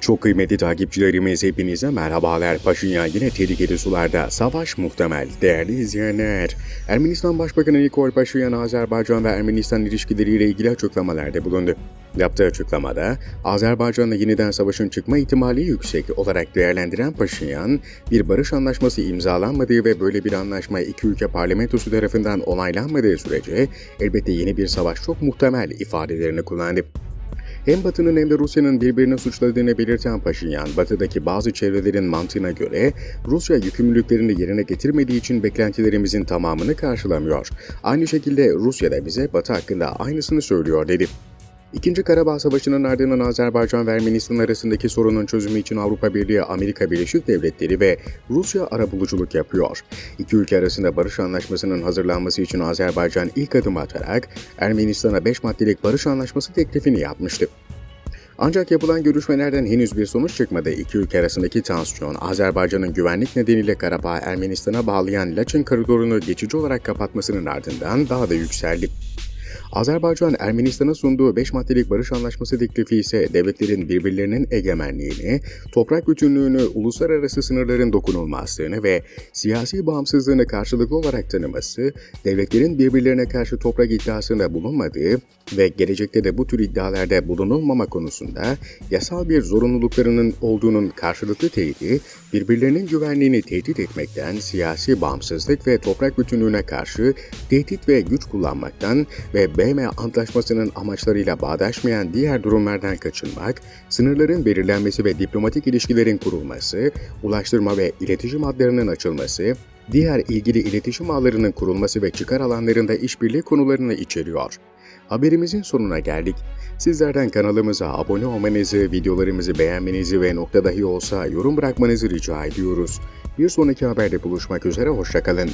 Çok kıymetli takipçilerimiz hepinize merhabalar. Paşinyan yine tehlikeli sularda. Savaş muhtemel. Değerli izleyenler. Ermenistan Başbakanı Nikol Paşinyan, Azerbaycan ve Ermenistan ilişkileriyle ilgili açıklamalarda bulundu. Yaptığı açıklamada, Azerbaycan'la yeniden savaşın çıkma ihtimali yüksek olarak değerlendiren Paşinyan, bir barış anlaşması imzalanmadığı ve böyle bir anlaşma iki ülke parlamentosu tarafından onaylanmadığı sürece elbette yeni bir savaş çok muhtemel ifadelerini kullandı. Hem Batı'nın hem de Rusya'nın birbirini suçladığını belirten Paşinyan, Batı'daki bazı çevrelerin mantığına göre Rusya yükümlülüklerini yerine getirmediği için beklentilerimizin tamamını karşılamıyor. Aynı şekilde Rusya da bize Batı hakkında aynısını söylüyor dedi. İkinci Karabağ Savaşı'nın ardından Azerbaycan ve Ermenistan arasındaki sorunun çözümü için Avrupa Birliği, Amerika Birleşik Devletleri ve Rusya arabuluculuk yapıyor. İki ülke arasında barış anlaşmasının hazırlanması için Azerbaycan ilk adım atarak Ermenistan'a 5 maddelik barış anlaşması teklifini yapmıştı. Ancak yapılan görüşmelerden henüz bir sonuç çıkmadı. İki ülke arasındaki tansiyon, Azerbaycan'ın güvenlik nedeniyle Karabağ Ermenistan'a bağlayan Laçın koridorunu geçici olarak kapatmasının ardından daha da yükseldi. Azerbaycan, Ermenistan'a sunduğu 5 maddelik barış anlaşması teklifi ise devletlerin birbirlerinin egemenliğini, toprak bütünlüğünü, uluslararası sınırların dokunulmazlığını ve siyasi bağımsızlığını karşılıklı olarak tanıması, devletlerin birbirlerine karşı toprak iddiasında bulunmadığı ve gelecekte de bu tür iddialarda bulunulmama konusunda yasal bir zorunluluklarının olduğunun karşılıklı teyidi, birbirlerinin güvenliğini tehdit etmekten, siyasi bağımsızlık ve toprak bütünlüğüne karşı tehdit ve güç kullanmaktan ve BM Antlaşması'nın amaçlarıyla bağdaşmayan diğer durumlardan kaçınmak, sınırların belirlenmesi ve diplomatik ilişkilerin kurulması, ulaştırma ve iletişim hatlarının açılması, diğer ilgili iletişim ağlarının kurulması ve çıkar alanlarında işbirliği konularını içeriyor. Haberimizin sonuna geldik. Sizlerden kanalımıza abone olmanızı, videolarımızı beğenmenizi ve nokta dahi olsa yorum bırakmanızı rica ediyoruz. Bir sonraki haberde buluşmak üzere, hoşçakalın.